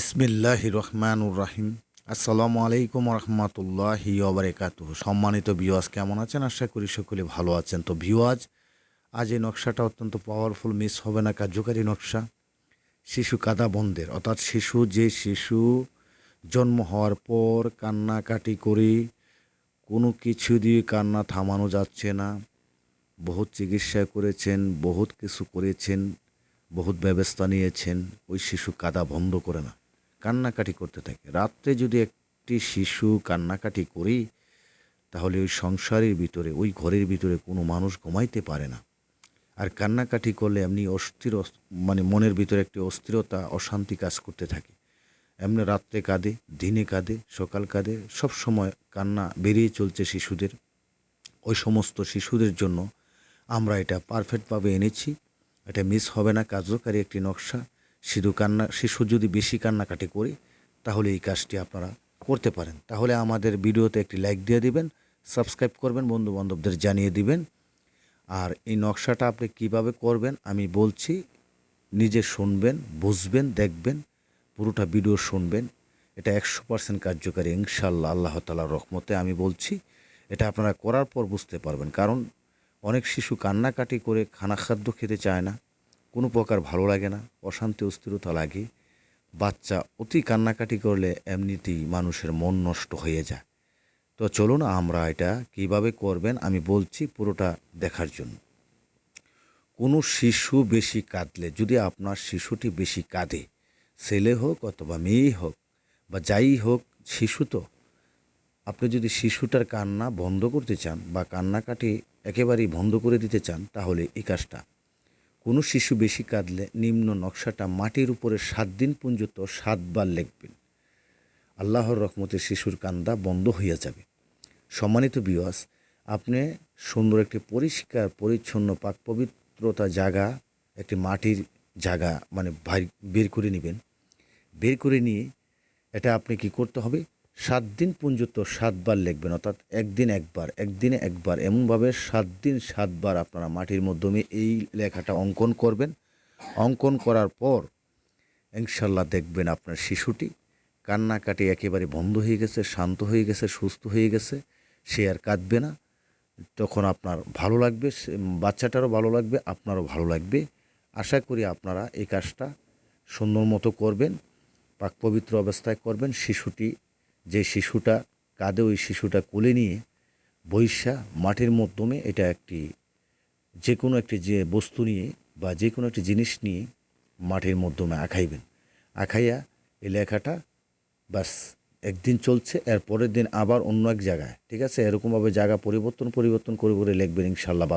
বিসমিল্লাহ রহমানুর রাহিম। আসসালামু আলাইকুম রহমতুল্লাহি ওবরাকাত সম্মানিত ভিওয়াজ কেমন আছেন? আশা করি সকলে ভালো আছেন। তো ভিওয়াজ আজ এই নকশাটা অত্যন্ত পাওয়ারফুল মিস হবে না, কার্যকারী নকশা। শিশু কাদা বন্ধের অর্থাৎ শিশু, যে শিশু জন্ম হওয়ার পর কান্নাকাটি করে কোনো কিছু দিয়ে কান্না থামানো যাচ্ছে না। বহুত চিকিৎসা করেছেন, বহুত কিছু করেছেন, বহুত ব্যবস্থা নিয়েছেন, ওই শিশু কাদা বন্ধ করে না। কান্নাকাটি করতে থাকে। রাত্রে যদি একটি শিশু কান্নাকাটি করি, তাহলে ওই সংসারের ভিতরে, ওই ঘরের ভিতরে কোনো মানুষ ঘুমাইতে পারে না। আর কান্নাকাটি করলে এমনি অস্থির মানে মনের ভিতরে একটি অস্থিরতা, অশান্তি কাজ করতে থাকে। এমনি রাত্রে কাঁদে, দিনে কাঁদে, সকাল কাঁদে, সব সময় কান্না বেরিয়ে চলছে শিশুদের। ওই সমস্ত শিশুদের জন্য আমরা এটা পারফেক্টভাবে এনেছি। এটা মিস হবে না, কার্যকারী একটি নকশা। শুধু কান্না, শিশু যদি বেশি কান্নাকাটি করে, তাহলে এই কাজটি আপনারা করতে পারেন। তাহলে আমাদের ভিডিওতে একটি লাইক দিয়ে দিবেন সাবস্ক্রাইব করবেন বন্ধু বান্ধবদের জানিয়ে দিবেন। আর এই নকশাটা আপনি কীভাবে করবেন, আমি বলছি, নিজে শুনবেন, বুঝবেন, দেখবেন, পুরোটা ভিডিও শুনবেন। এটা একশো পার্সেন্ট কার্যকারী ইনশাল্লাহ আল্লাহ তালার রহমতে আমি বলছি। এটা আপনারা করার পর বুঝতে পারবেন। কারণ অনেক শিশু কান্নাকাটি করে খানা খাদ্য খেতে চায় না। কোনো প্রকার ভালো লাগে না, অশান্তি, অস্থিরতা লাগে। বাচ্চা অতি কান্নাকাটি করলে এমনিতেই মানুষের মন নষ্ট হয়ে যায়। তো চলুন আমরা এটা কীভাবে করবেন আমি বলছি পুরোটা দেখার জন্য। কোনো শিশু বেশি কাঁদলে, যদি আপনার শিশুটি বেশি কাঁদে, ছেলে হোক অথবা মেয়ে হোক বা যাই হোক শিশু তো, আপনি যদি শিশুটার কান্না বন্ধ করতে চান বা কান্নাকাটি একেবারেই বন্ধ করে দিতে চান, তাহলে এই কাজটা কোনো শিশু বেশি কাঁদলে নিম্ন নকশাটা মাটির উপরে সাত দিন পর্যন্ত সাতবার লিখবেন। আল্লাহর রহমতে শিশুর কান্দা বন্ধ হইয়া যাবে। সম্মানিত বিওয়াস আপনি সুন্দর একটি পরিষ্কার, পরিচ্ছন্ন, পাক পবিত্রতা জায়গা একটি মাটির জায়গা মানে বের করে নেবেন। বের করে নিয়ে এটা আপনি কি করতে হবে? সাত দিন পর্যন্ত সাতবার লিখবেন, অর্থাৎ একদিন একবার, একদিনে একবার। এমনভাবে সাত দিন সাতবার আপনারা মাটির মাধ্যমে এই লেখাটা অঙ্কন করবেন। অঙ্কন করার পর ইনশাল্লাহ দেখবেন আপনার শিশুটি কান্নাকাটি একেবারে বন্ধ হয়ে গেছে, শান্ত হয়ে গেছে, সুস্থ হয়ে গেছে, সে আর কাঁদবে না। তখন আপনার ভালো লাগবে বাচ্চাটারও ভালো লাগবে, আপনারও ভালো লাগবে। আশা করি আপনারা এই কাজটা সুন্দর মতো করবেন, পাক পবিত্র অবস্থায় করবেন, শিশুটি যে শিশুটা কাঁদে ওই শিশুটা কোলে নিয়ে বৈশা মাটির মাধ্যমে এটা একটি যে কোনো একটি যে বস্তু নিয়ে বা যে কোনো একটি জিনিস নিয়ে মাটির মাধ্যমে আঁকাইবেন। আঁকাইয়া এই লেখাটা বাস একদিন চলছে, এর পরের দিন আবার অন্য এক জায়গায়। ঠিক আছে? এরকমভাবে জায়গা পরিবর্তন পরিবর্তন করে করে লিখবেন ইনশাল্লাহ